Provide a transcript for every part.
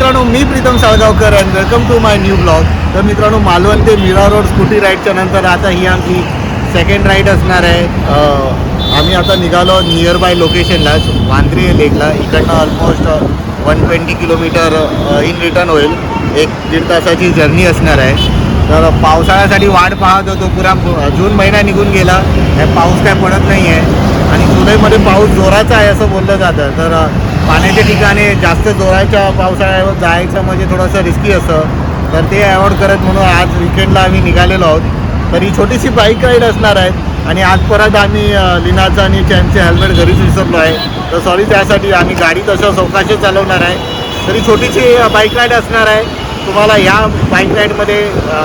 मित्रांनो मी Pritam Salgaonkar and welcome to my new blog तर मित्रांनो मालवण ते मीरा रोड स्कूटी राईडच्या नंतर आता ही आमची सेकंड राईड असणार आहे. आम्ही आता निघालो नियर बाय लोकेशनला वांद्री लेकला. इकडनं almost one twenty kilometre in return होईल. एक दीड तासाची जर्नी असणार आहे. तर पावसाळ्यासाठी वाट पाहत होतो. पुरा जून महिना निघून गेला. पाऊस काय पडत नाही आहे आणि जुलैमध्ये पाऊस जोराचा आहे असं बोललं जातं. तर पाण्याच्या ठिकाणी जास्त जोराच्या पावसाळ्यावर जायचं म्हणजे थोडंसं रिस्की असतं तर ते अवॉइड करत म्हणून आज विकेंडला आम्ही निघालेलो आहोत. तर ही छोटीशी बाईक राईड असणार आहे. आणि आज परत आम्ही लिनाचं आणि चॅनचे हेल्मेट घरीच विसरलो आहे. तर सॉरी त्यासाठी आम्ही गाडी तसं चौकाशी चालवणार आहे. तरी छोटीशी बाईक राईड असणार आहे. तुम्हाला ह्या बाईक राईडमध्ये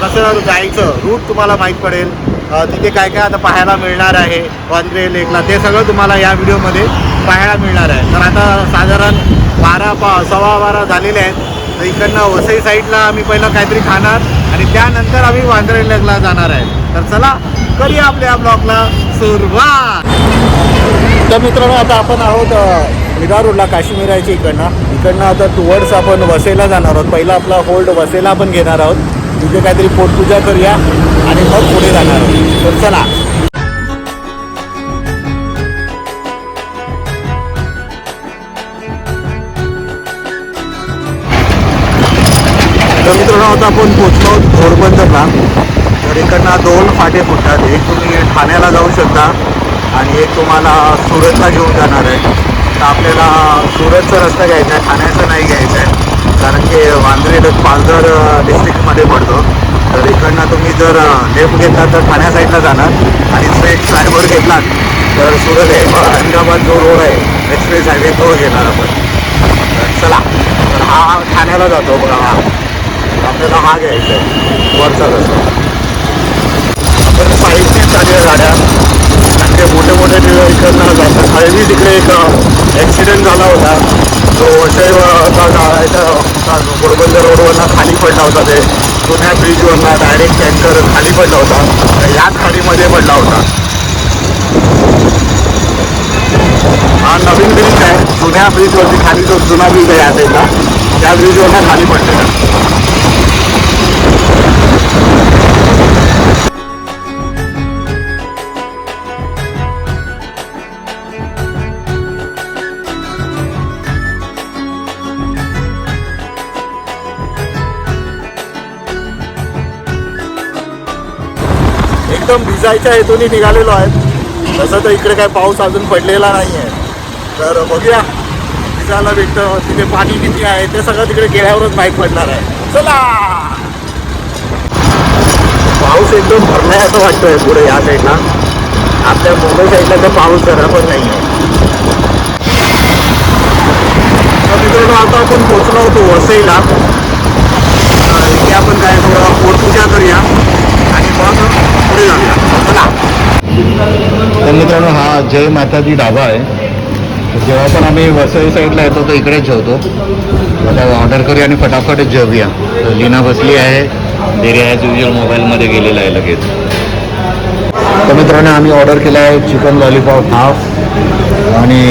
कसं जायचं रूट तुम्हाला माहीत पडेल. तिथे काय काय आता पाहायला मिळणार आहे वांद्रे लेकला ते सगळं तुम्हाला या व्हिडिओमध्ये पाहायला मिळणार आहे. तर आता साधारण बारा पा सव्वा बारा झालेले आहेत. तर इकडनं वसई साईडला आम्ही पहिलं काहीतरी खाणार आणि त्यानंतर आम्ही वांद्रे लेकला जाणार आहे. तर चला करूया आपल्या ब्लॉगला सुरुवात. तर मित्रांनो आता आपण आहोत विदा निगार रोडला आहे इकडनं. इकडनं आता टुवर्ड्स आपण वसेला जाणार आहोत. पहिला आपला होल्ड वसेला आपण घेणार आहोत. तिथे काहीतरी पोटपूजा करूया आणि मग पुढे जाणार तर चला. तर मित्रांनो आता आपण पोचलो आहोत घोडबंदरला. तर इकडनं दोन फाटे फुटतात. एक तुम्ही ठाण्याला जाऊ शकता आणि एक तुम्हाला सुरतला घेऊन जाणार आहे. तर आपल्याला सुरतचा रस्ता घ्यायचा आहे ठाण्याचा नाही घ्यायचा आहे. कारण की वांद्रे पालघर डिस्ट्रिक्टमध्ये पडतो. तर इकडनं तुम्ही जर लेफ्ट घेतला तर ठाण्या साईडला जाणार. आणि स्ट्रेट फ्लायओव्हर घेतलात तर सुरत आहे. अहमदाबाद जो रोड आहे एक्सप्रेस हायवे तो घेणार आपण. तर चला तर हा ठाण्याला जातो बघा हा. आपल्याला हा घ्यायचा आहे. वरचा रस्ता. आपण साईडने चालल्या गाड्या. ते मोठे मोठे इकडनं जातात. हळवी तिकडे एक ॲक्सिडेंट झाला होता. तो शैव पोरबंदर रोडवरनं खाली पडला होता ते. जुन्या ब्रिजवरनं डायरेक्ट टँकर खाली पडला होता. याच खाडीमध्ये पडला होता. हा नवीन ब्रिज आहे. जुन्या ब्रिजवरती खाली जो जुना ब्रिज आहे या साईडला त्या ब्रिजवरनं खाली पडलेला. एकदम भिजायच्या हेतूने निघालेलो आहे तसं तर इकडे काय पाऊस अजून पडलेला नाही आहे तर बघूया भिजायला भेटतं तिथे पाणी किती आहे ते सगळं तिकडे गेल्यावरच माहीत पडणार आहे. चला! पाऊस एकदम भरलाय असं वाटतंय पुढे या साईडला आपल्या मुंबई साईडला तर पाऊस जरा पण नाही आहे तर मित्रांनो आता आपण पोचलो होतो वसईला. इथे आपण काय थोडं पोटपूजा करूया. आणि मग पुढे जाऊया तर मित्रांनो हा जय माताजी ढाबा आहे. जेव्हा पण आम्ही वसई साईडला येतो तर इकडेच जेवतो आता ऑर्डर करूया आणि फटाफटच जेवूया. तर लीना बसली आहे. देरी ॲज युजल मोबाईलमध्ये गेलेला आहे लगेच. तर मित्रांनो आम्ही ऑर्डर केला आहे चिकन लॉलीपॉप हाफ आणि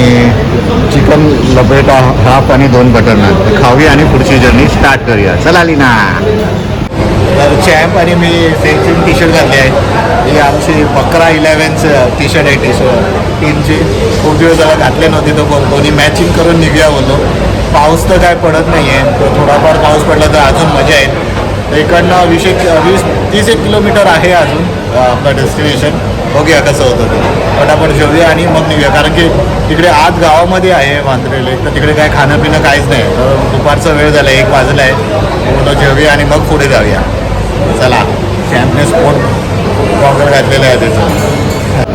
चिकन लपेटा हाफ आणि दोन बटर नान तर खाऊया आणि पुढची जर्नी स्टार्ट करूया. चला लीना. तर चॅम्प आणि मी सेम सेम टी शर्ट घातली आहे. ही आमची बकरा इलेव्हनचं टी शर्ट आहे टी शर्ट टीमची खूप दिवस झाला घातले नव्हते तो कोणी मॅचिंग करून निघूया बोललो. पाऊस तर काय पडत नाही आहे थोडाफार पाऊस पडला तर अजून मजा येईल. इकडनं वीस एक वीस तीस एक किलोमीटर आहे अजून आपलं डेस्टिनेशन बघूया कसं होतं ते. पटापट जेवूया आणि मग निघूया. कारण की तिकडे आत गावामध्ये आहे वांद्रेले तर तिकडे काय खाणं पिणं काहीच नाही. तर दुपारचा वेळ झाला एक वाजला आहे. पूर्ण जेवूया आणि मग पुढे जाऊया. चला चॅम्पने स्पोर्ट वगैरे घातलेलं आहे त्याचं.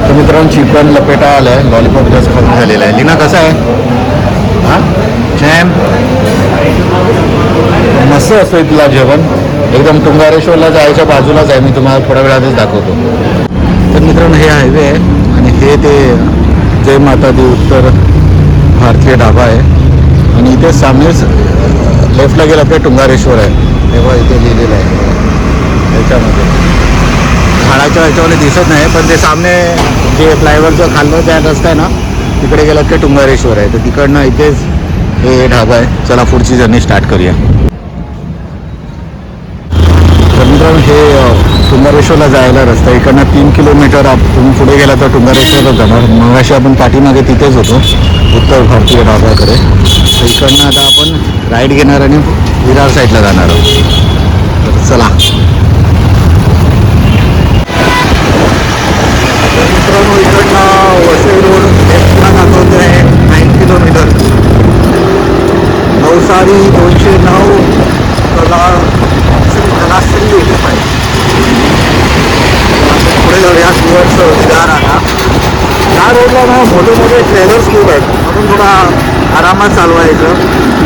तर मित्रांनो चिकन लपेटा आलं. आहे लॉलीपॉप जास्त कमी झालेला आहे. लिना कसं आहे? हां? चॅम्प मस्त असतं इथला जेवण. एकदम तुंगारेश्वरला जायच्या बाजूलाच आहे मी तुम्हाला थोड्या वेळातच दाखवतो. तर मित्रांनो हे हायवे आहे आणि हे ते जय माता दी उत्तर भारतीय ढाबा आहे. आणि इथे सामनेच लेफ्टला गेलं आपले टुंगारेश्वर आहे. तेव्हा इथे लिहिलेलं आहे. याच्यामध्ये. झाडाच्या ह्याच्यामध्ये दिसत नाही पण ते सामने जे फ्लायओव्हरचं खाल्लं त्या रस्ता आहे ना तिकडे गेलं की टुंगारेश्वर आहे. तर तिकडनं इथेच हे ढाबा आहे. चला पुढची जर्नी स्टार्ट करूया. तर हे टुंगारेश्वरला जायला रस्ता इकडनं तीन किलोमीटर आप तुम्ही पुढे गेला तर टुंगारेश्वरला जाणार. मगाशी आपण पाठीमागे तिथेच होतो. उत्तर भारतीय ढाब्याकडे. तर इकडनं आता आपण राईड घेणार आणि विरार साईडला जाणार आहोत. तर चला तर मित्रांनो इकडनं वसई रोड लेफ्टला दाखवते आहे नाईन किलोमीटर नवसारी दोनशे नऊ कला कलाश्री येते पाहिजे पुढे जाऊया टुवर्ड्स विचार आता या रोडला ना मोठे मोठे ट्रेलर्स खूप आहेत. म्हणून थोडा आरामात चालवायचं.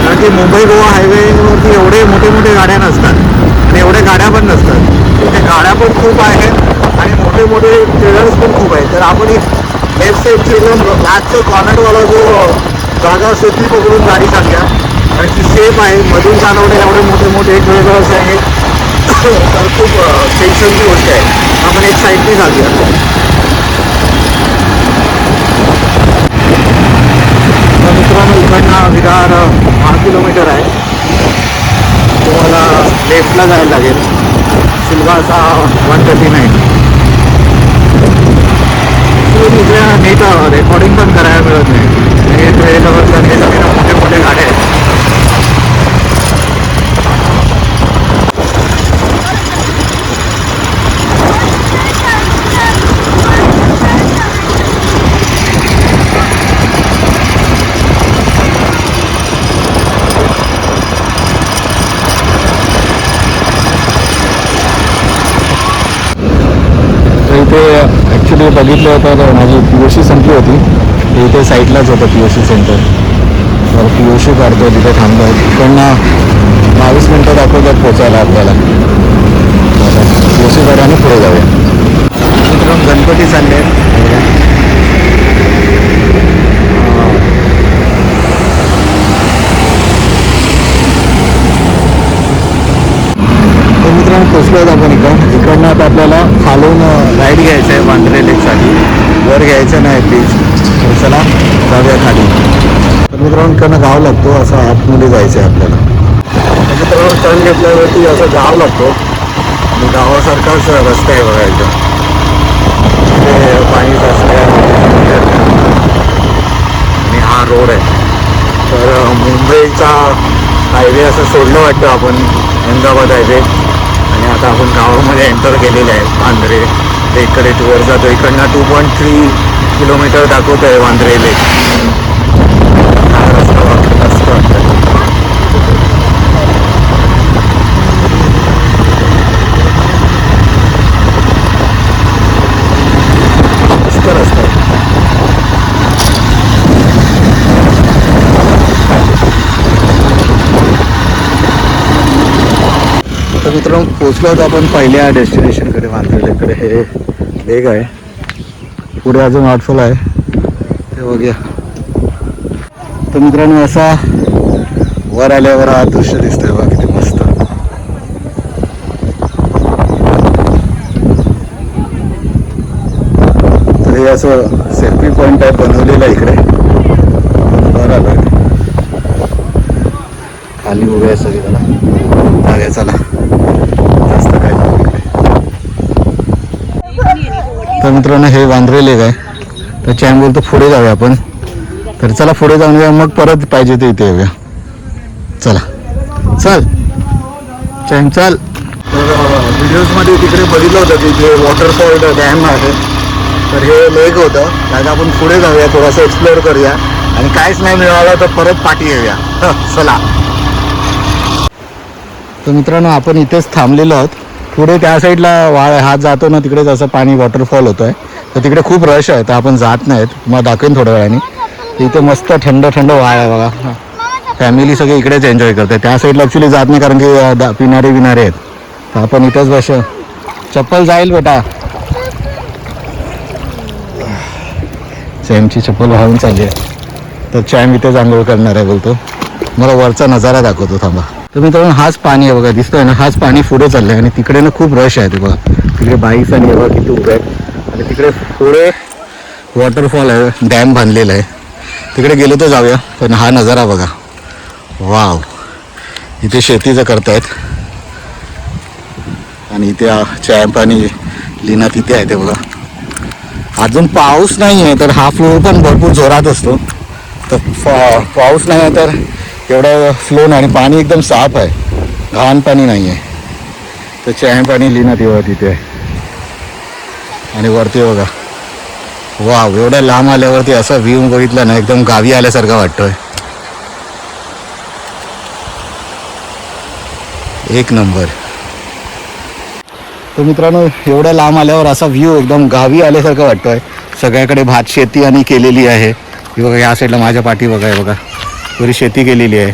कारण की मुंबई गोवा हायवेवरती एवढे मोठे मोठे गाड्या नसतात. आणि एवढे गाड्या पण नसतात. तिथे गाड्या पण खूप आहेत आणि मोठे मोठे ट्रेलर्स पण खूप आहेत. तर आपण एक लेफ्ट साईडची एकदम लास्टचं कॉर्नरवाला जो जागा असते ती पकडून गाडी सांगा कारण की सेफ आहे. मधून चालवणे एवढे मोठे मोठे ट्रेलर्स आहे. तर खूप टेन्शनची गोष्ट आहे. आपण एक साईडने जाऊया. तर मित्रांनो इकडनं विरार दहा किलोमीटर आहे. तुम्हाला लेफ्टला जायला लागेल. सिल्वासा वन थर्टी नाईन इथे नीट रेकॉर्डिंग पण करायला मिळत नाही. हे ट्रेलवर तर हे सगळे मोठे मोठे गाड्या आहेत ते ॲक्च्युली बघितलं होतं तर माझी पी ओ सी संपली होती. ते इथे साईडलाच होतं पी ओ सी सेंटर तर पी ओ सी काढतो तिथे थांबतो पण बावीस मिनटं दाखवतात पोचायला आपल्याला. पी ओ सी काढा आणि पुढे जाऊया. मित्रांनो गणपती चालले. तर मित्रांनो पोचलो आहेत आपण इकडनं आता आपल्याला खालून राईड घ्यायचं आहे वांद्रे लेकसाठी वर घ्यायचं नाही प्लीज तर चला जाऊया खाली. तर मित्रांनो इकडनं गाव लागतो असं आतमध्ये जायचं आहे आपल्याला मित्रांनो टर्न घेतल्यावरती असं गाव लागतो. आणि गावासारखाच रस्ता आहे बघायचं तिथे पाणी आणि हा रोड आहे. तर मुंबईचा हायवे असं सोडलं वाटतं आपण अहमदाबाद हायवे आता आपण गावामध्ये एंटर केलेले आहे वांद्रे. लेककडे टूवर जातो इकडनं टू पॉईंट थ्री किलोमीटर दाखवत आहे वांद्रे लेक हा रस्ता वाटतं मस्त रस्ता आहे तर मित्रांनो पोचलो होतो आपण पहिल्या डेस्टिनेशनकडे वांद्रेकडे हे लेग आहे. पुढे अजून वॉटरफॉल आहे. ते बघूया. तर मित्रांनो असा वर आल्यावर हा दृश्य दिसतोय. बघा किती मस्त. तर हे असं सेल्फी पॉईंट आहे बनवलेला आहे इकडे. वर आलोय. खाली उभे आहे सगळे त्याला चला जास्त काय नाही इकडे. तर मित्रांनो हे वांद्रे लेक आहे. तर चॅन बोलतो पुढे जाऊया आपण. तर चला पुढे जाऊन येऊया मग परत पाहिजे ते इथे येऊया. चला. चल. चॅन चल. तर व्हिडिओजमध्ये तिकडे बघितलं होतं की जे वॉटरफॉल डॅम आहे. तर हे लेक होतं. त्यात आपण पुढे जाऊया थोडंसं एक्सप्लोअर करूया. आणि काहीच नाही मिळालं तर परत पाठी येऊया. चला. तर मित्रांनो आपण इथेच थांबलेलो आहोत. पुढे त्या साईडला वाळ हात जातो ना तिकडे जसं पाणी वॉटरफॉल होतोय तर तिकडे खूप रश आहे तर आपण जात नाहीत. मग दाखवेन थोड्या वेळाने. इथे मस्त थंड थंड वाळ आहे बघा. फॅमिली सगळे इकडेच एन्जॉय करते त्या साईडला ॲक्च्युली जात नाही कारण की दा- पिणारे विणारे आहेत. तर आपण इथेच बस चप्पल जाईल बेटा. सॅमची चप्पल वाहून चालली आहे. तर चॅम इथेच आंघोळ करणार आहे बोलतो. मला वरचा नजारा दाखवतो थांबा. तर मित्रांनो हाच पाणी आहे बघा दिसतोय ना हाच पाणी पुढे चाललंय आणि तिकडे ना खूप रश आहे ते बघा. तिकडे बाईक्स आणि बघा किती उभे आहेत. आणि तिकडे पुढे वॉटरफॉल आहे डॅम बांधलेला आहे. तिकडे गेलो तर जाऊया पण हा नजारा बघा. वाव इथे शेतीचं करतायत. आणि इथे चॅम्प आणि लिना तिथे आहे ते बघा. अजून पाऊस नाही आहे तर हा फ्लो पण भरपूर जोरात असतो. तर पाऊस नाही आहे तर एवढा फ्लो नाही आणि पाणी एकदम साफ आहे. घाण पाणी नाही आहे तर चहा पाणी लिना तेव्हा तिथे. आणि वरती बघा. वा एवढ्या लांब आल्यावरती असा व्ह्यू बघितला ना एकदम गावी आल्यासारखा वाटतोय. एक नंबर. तर मित्रांनो एवढ्या लांब आल्यावर असा व्ह्यू एकदम गावी आल्यासारखं वाटतोय. सगळ्याकडे भात शेती आणि केलेली आहे. बघा या साईडला माझ्या पाठी बघा बघा. पुरी शेती केलेली आहे.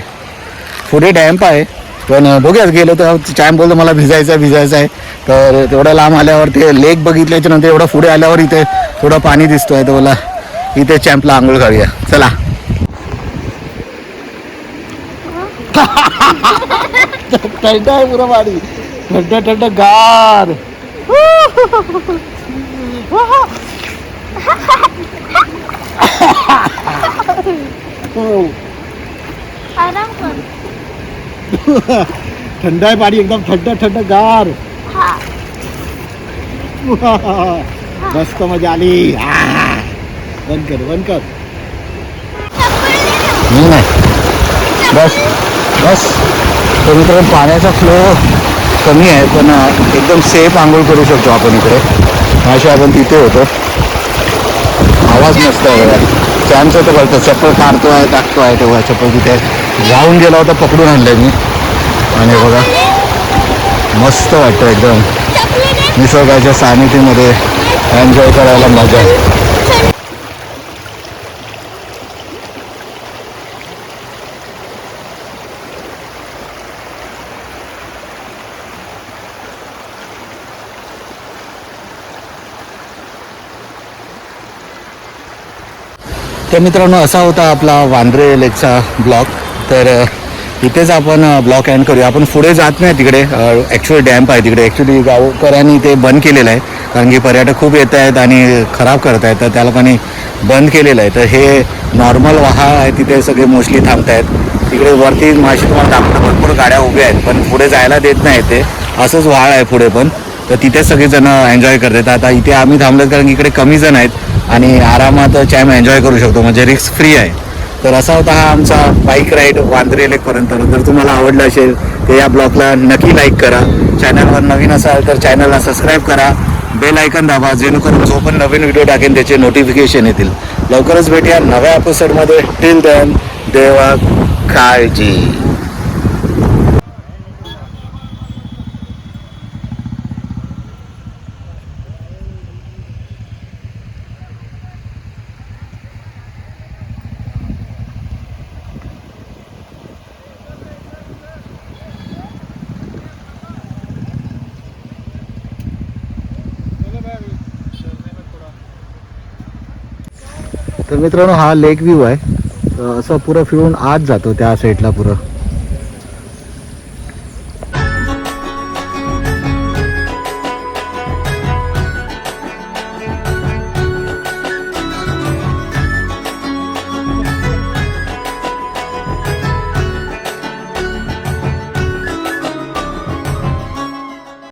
पुढे डॅम्प आहे. पण बघूयाच गेलो तर चॅम्प बोलतो मला भिजायचं आहे भिजायचं आहे. तर तेवढ्या लांब आल्यावर ते लेक बघितल्याच्या नंतर एवढं पुढे आल्यावर इथे थोडं पाणी दिसतोय. तर मला इथे चॅम्पला आंघोळ घालूया. चला. थंड आहे पुरं पाणी थंड थंड गार. हो. थंड आहे पाणी एकदम थंड थंड गार. हा. मस्त मजा आली. बंद कर बंद कर. बस बस. तर मित्रांनो पाण्याचा फ्लो कमी आहे पण एकदम सेफ आंघोळ करू शकतो आपण इकडे. असे आपण तिथे होतो. आवाज मस्त आहे बघा. चॅनचं तर कळतं चप्पल काढतो आहे टाकतो आहे तेव्हा चप्पल तिथे. जाऊन गेला होता पकडून आणलंय मी. आणि बघा मस्त वाटतं एकदम. निसर्गाच्या सानिधीमध्ये एन्जॉय करायला मजा. तर मित्रांनो असा होता आपला वांद्रे लेकचा ब्लॉक तर इथेच आपण ब्लॉक एंड करूया. आपण पुढे जात नाही तिकडे. ॲक्च्युअल डॅम्प आहे तिकडे. ॲक्च्युली गावकऱ्यांनी ते बंद केलेलं आहे. कारण की पर्यटक खूप येत आहेत आणि खराब करत आहेत. तर त्या लोकांनी बंद केलेलं आहे. तर हे नॉर्मल वाहा आहे. तिथे सगळे मोस्टली थांबत आहेत. तिकडे वरती माशी तुम्हाला दाखवतं. भरपूर गाड्या उभ्या आहेत. पण पुढे जायला देत नाही ते. असंच व्हाळ आहे पुढे पण. तर तिथे सगळेजण एन्जॉय करतात. आता इथे आम्ही थांबलो कारण की इकडे कमी जण आहेत. आणि आरामात चॅम एन्जॉय करू शकतो. म्हणजे रिस्क फ्री आहे. तर असा होता हा आमचा बाईक राईड वांद्रे लेकपर्यंत जर तुम्हाला आवडलं असेल तर या ब्लॉगला नक्की लाईक करा. चॅनलवर नवीन असाल तर चॅनलला सबस्क्राईब करा. बेल आयकन दाबा जेणेकरून जो पण नवीन व्हिडिओ टाकेन त्याचे नोटिफिकेशन येतील. लवकरच भेटूया नव्या एपिसोडमध्ये टिल देन देवा काळजी. तर मित्रांनो हा लेक व्ह्यू आहे. असं पुरं फिरून आत जातो त्या साईडला पुरं.